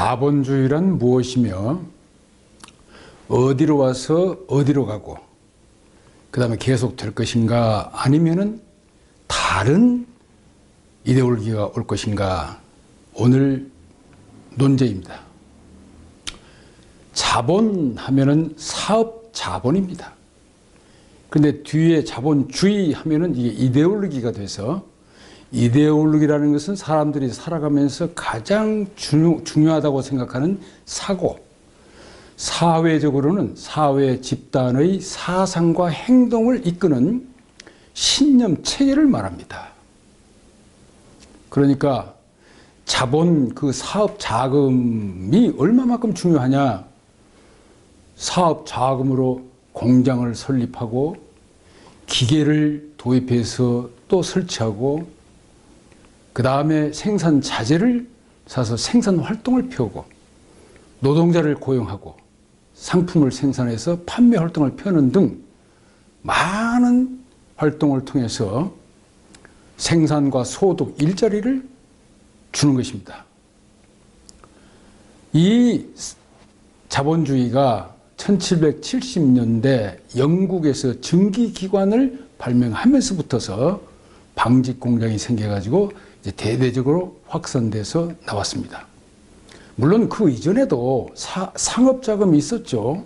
자본주의란 무엇이며 어디로 와서 어디로 가고 그 다음에 계속 될 것인가 아니면은 다른 이데올기가 올 것인가 오늘 논제입니다. 자본 하면은 사업 자본입니다. 근데 뒤에 자본주의 하면은 이게 이데올로기가 돼서 이데올로기라는 것은 사람들이 살아가면서 가장 중요, 중요하다고 생각하는 사고, 사회적으로는 사회 집단의 사상과 행동을 이끄는 신념 체계를 말합니다. 그러니까 자본 그 사업 자금이 얼마만큼 중요하냐? 사업 자금으로 공장을 설립하고 기계를 도입해서 또 설치하고 그 다음에 생산 자재를 사서 생산 활동을 펴고 노동자를 고용하고 상품을 생산해서 판매 활동을 펴는 등 많은 활동을 통해서 생산과 소득, 일자리를 주는 것입니다. 이 자본주의가 1770년대 영국에서 증기기관을 발명하면서부터서 방직 공장이 생겨가지고 대대적으로 확산돼서 나왔습니다. 물론 그 이전에도 사, 상업 자금이 있었죠.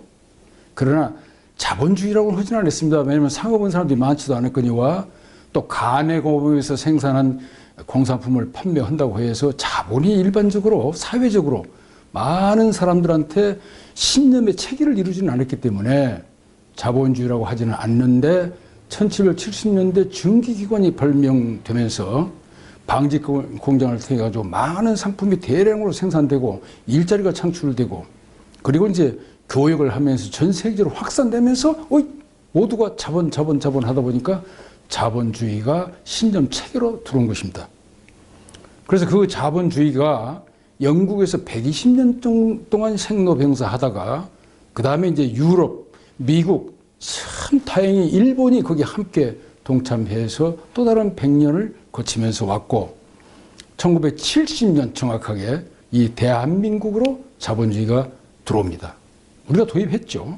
그러나 자본주의라고는 하진 않았습니다. 왜냐하면 상업은 사람들이 많지도 않았거니와 또 가내공업에서 생산한 공산품을 판매한다고 해서 자본이 일반적으로 사회적으로 많은 사람들한테 신념의 체계를 이루지는 않았기 때문에 자본주의라고 하지는 않는데 1770년대 증기기관이 발명되면서 방직 공장을 통해 가지고 많은 상품이 대량으로 생산되고 일자리가 창출되고 그리고 이제 교육을 하면서 전 세계적으로 확산되면서 어이 모두가 자본 자본 자본 하다 보니까 자본주의가 신념 체계로 들어온 것입니다. 그래서 그 자본주의가 영국에서 120년 동안 생로병사 하다가 그 다음에 이제 유럽, 미국 참 다행히 일본이 거기 함께 동참해서 또 다른 100년을 거치면서 왔고 1970년 정확하게 이 대한민국으로 자본주의가 들어옵니다. 우리가 도입했죠.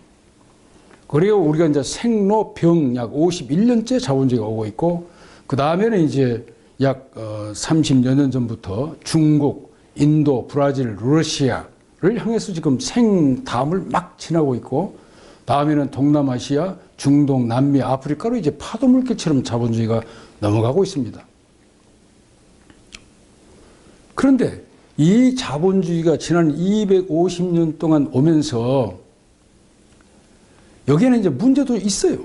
그리고 우리가 이제 생로병 약 51년째 자본주의가 오고 있고 그 다음에는 이제 약 30여 년 전부터 중국, 인도, 브라질, 러시아를 향해서 지금 생담을 막 지나고 있고 다음에는 동남아시아, 중동, 남미, 아프리카로 이제 파도물길처럼 자본주의가 넘어가고 있습니다. 그런데 이 자본주의가 지난 250년 동안 오면서 여기에는 이제 문제도 있어요.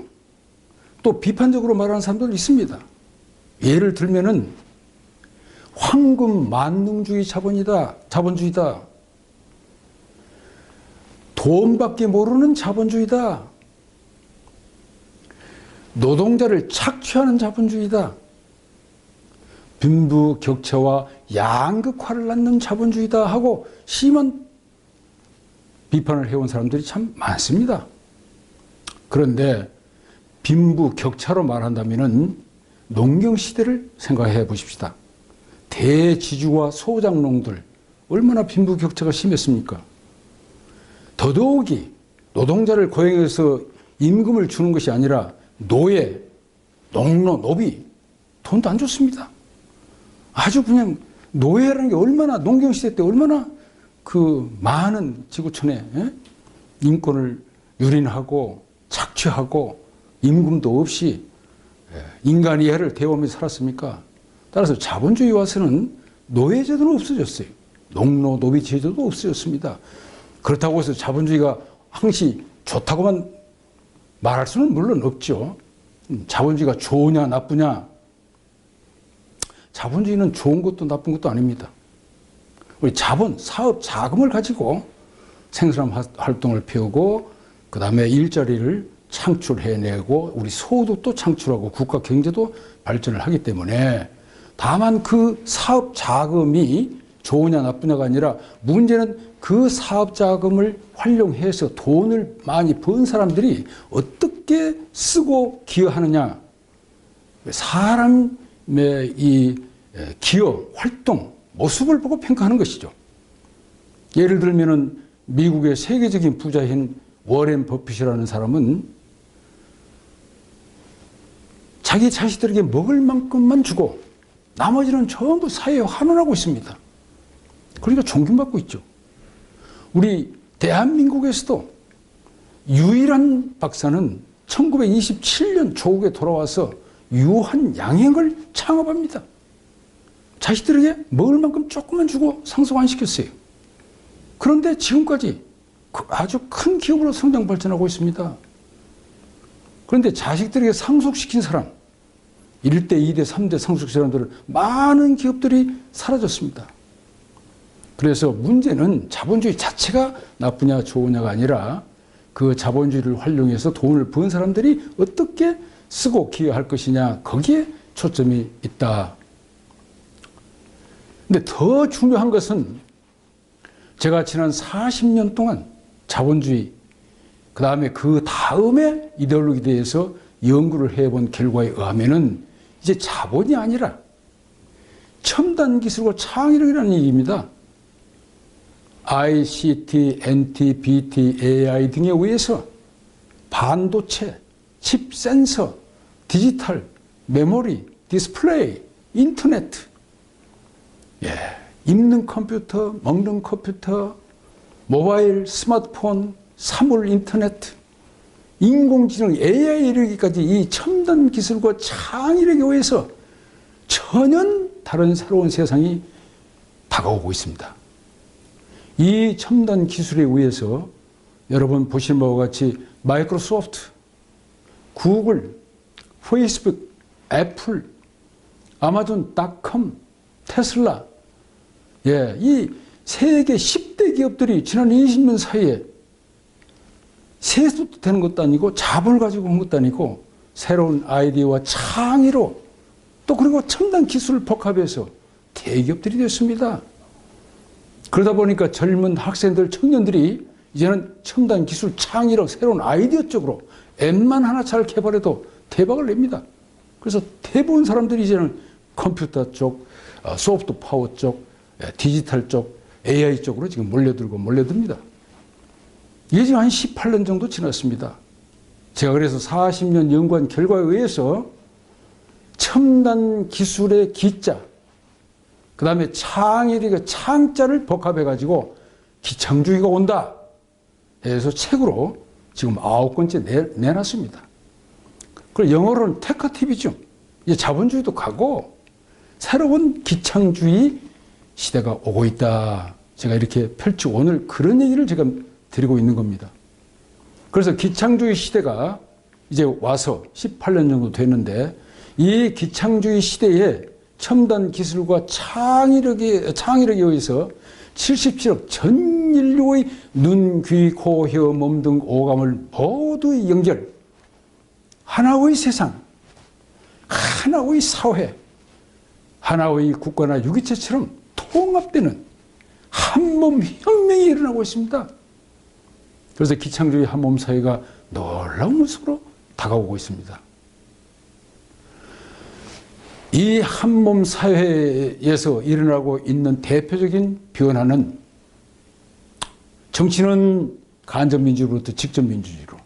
또 비판적으로 말하는 사람도 있습니다. 예를 들면은 황금 만능주의 자본이다. 자본주의다. 돈밖에 모르는 자본주의다. 노동자를 착취하는 자본주의다. 빈부 격차와 양극화를 낳는 자본주의다 하고 심한 비판을 해온 사람들이 참 많습니다. 그런데 빈부 격차로 말한다면 농경 시대를 생각해 보십시다. 대지주와 소장농들 얼마나 빈부 격차가 심했습니까? 더더욱이 노동자를 고용해서 임금을 주는 것이 아니라 노예, 농노, 노비 돈도 안 줬습니다. 아주 그냥 노예라는 게 얼마나 농경시대 때 얼마나 그 많은 지구촌에 예? 인권을 유린하고 착취하고 임금도 없이 예, 인간 이해를 대오면서 살았습니까? 따라서 자본주의 와서는 노예제도는 없어졌어요. 농노 노비 제도도 없어졌습니다. 그렇다고 해서 자본주의가 항시 좋다고만 말할 수는 물론 없죠. 음, 자본주의가 좋으냐 나쁘냐 자본주의는 좋은 것도 나쁜 것도 아닙니다. 우리 자본, 사업, 자금을 가지고 생산 활동을 피우고 그 다음에 일자리를 창출해내고 우리 소득도 창출하고 국가 경제도 발전을 하기 때문에 다만 그 사업 자금이 좋으냐 나쁘냐가 아니라 문제는 그 사업 자금을 활용해서 돈을 많이 번 사람들이 어떻게 쓰고 기여하느냐 사람의 이 기여 활동 모습을 보고 평가하는 것이죠. 예를 들면은 미국의 세계적인 부자인 워렌 버핏이라는 사람은 자기 자식들에게 먹을 만큼만 주고 나머지는 전부 사회에 환원하고 있습니다. 그러니까 존경받고 있죠. 우리 대한민국에서도 유일한 박사는 1927년 조국에 돌아와서 유한 양행을 창업합니다. 자식들에게 먹을 만큼 조금만 주고 상속 안 시켰어요. 그런데 지금까지 그 아주 큰 기업으로 성장 발전하고 있습니다. 그런데 자식들에게 상속시킨 사람, 1대, 2대, 3대 상속시킨 사람들을 많은 기업들이 사라졌습니다. 그래서 문제는 자본주의 자체가 나쁘냐 좋으냐가 아니라 그 자본주의를 활용해서 돈을 번 사람들이 어떻게 쓰고 기여할 것이냐 거기에 초점이 있다. 근데 더 중요한 것은 제가 지난 40년 동안 자본주의 그 다음에 그 다음에 이데올로기에 대해서 연구를 해본 결과에 의하면은 이제 자본이 아니라 첨단 기술과 창의력이라는 얘기입니다. ICT, NT, BT, AI 등에 의해서 반도체, 칩 센서, 디지털, 메모리, 디스플레이, 인터넷, 예, 읽는 컴퓨터, 먹는 컴퓨터, 모바일, 스마트폰, 사물 인터넷, 인공지능, AI 이르기까지 이 첨단 기술과 창의력에 의해서 전혀 다른 새로운 세상이 다가오고 있습니다. 이 첨단 기술에 의해서 여러분 보시는 바와 같이 마이크로소프트, 구글, 페이스북, 애플, 아마존 닷컴, 테슬라, 예, 이 세계 10대 기업들이 지난 20년 사이에 세수도 되는 것도 아니고 자본을 가지고 온 것도 아니고 새로운 아이디어와 창의로 또 그리고 첨단 기술을 복합해서 대기업들이 됐습니다. 그러다 보니까 젊은 학생들, 청년들이 이제는 첨단 기술 창의력, 새로운 아이디어 쪽으로 앱만 하나 잘 개발해도 대박을 냅니다. 그래서 대부분 사람들이 이제는 컴퓨터 쪽, 어, 소프트 파워 쪽, 예, 디지털 쪽, AI 쪽으로 지금 몰려들고 몰려듭니다. 이게 지금 한 18년 정도 지났습니다. 제가 그래서 40년 연구한 결과에 의해서 첨단 기술의 기자, 그 다음에 창의력의 창자를 복합해가지고 기창주의가 온다. 해서 책으로 지금 아홉 번째 내, 내놨습니다. 그리고 영어로는 테크티비즘, 이제 자본주의도 가고 새로운 기창주의 시대가 오고 있다. 제가 이렇게 펼치고 오늘 그런 얘기를 제가 드리고 있는 겁니다. 그래서 기창주의 시대가 이제 와서 18년 정도 됐는데 이 기창주의 시대에 첨단 기술과 창의력에, 창의력에 의해서 77억 전 인류의 눈, 귀, 코, 혀, 몸 등 오감을 모두 연결. 하나의 세상, 하나의 사회, 하나의 국가나 유기체처럼 통합되는 한 몸 혁명이 일어나고 있습니다. 그래서 기창주의 한 몸 사회가 놀라운 모습으로 다가오고 있습니다. 이 한 몸 사회에서 일어나고 있는 대표적인 변화는 정치는 간접민주로부터 직접민주주의로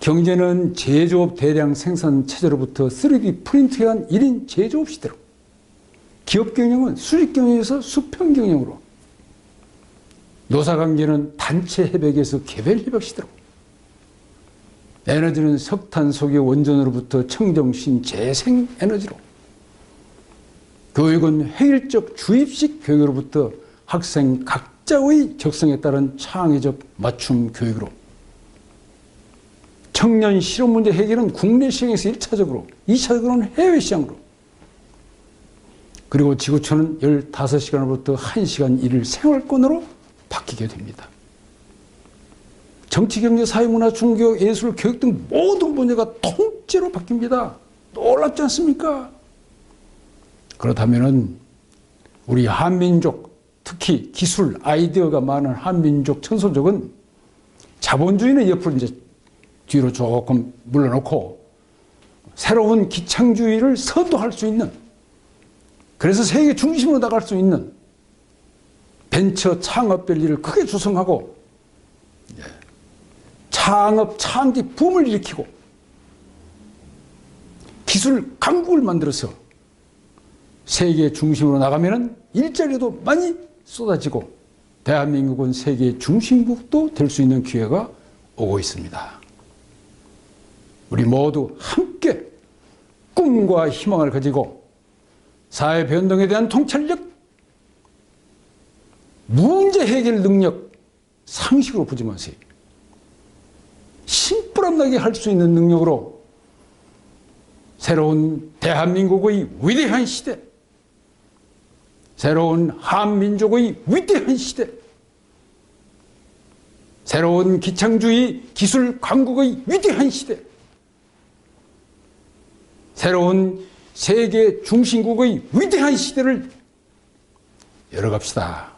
경제는 제조업 대량 생산 체제로부터 3D 프린트한 1인 제조업 시대로 기업 경영은 수직 경영에서 수평 경영으로 노사 관계는 단체 협약에서 개별 협약 시대로 에너지는 석탄 속의 원전으로부터 청정신 재생 에너지로. 교육은 회일적 주입식 교육으로부터 학생 각자의 적성에 따른 창의적 맞춤 교육으로. 청년 실업 문제 해결은 국내 시장에서 1차적으로 2차적으로는 해외 시장으로. 그리고 지구촌은 15시간으로부터 1시간 일을 생활권으로 바뀌게 됩니다. 정치, 경제, 사회, 문화, 종교, 예술, 교육 등 모든 분야가 통째로 바뀝니다. 놀랍지 않습니까? 그렇다면은 우리 한민족, 특히 기술, 아이디어가 많은 한민족, 천소족은 자본주의는 옆으로 이제 뒤로 조금 물러놓고 새로운 기창주의를 선도할 수 있는 그래서 세계 중심으로 나갈 수 있는 벤처 창업 밸리를 크게 조성하고 예, 창업 창기 붐을 일으키고 기술 강국을 만들어서 세계 중심으로 나가면은 일자리도 많이 쏟아지고 대한민국은 세계 중심국도 될 수 있는 기회가 오고 있습니다. 우리 모두 함께 꿈과 희망을 가지고 사회 변동에 대한 통찰력, 문제 해결 능력, 상식으로 보지 마세요. 심부름나게 할 수 있는 능력으로 새로운 대한민국의 위대한 시대, 새로운 한민족의 위대한 시대, 새로운 기창주의 기술 강국의 위대한 시대, 새로운 세계 중심국의 위대한 시대를 열어갑시다.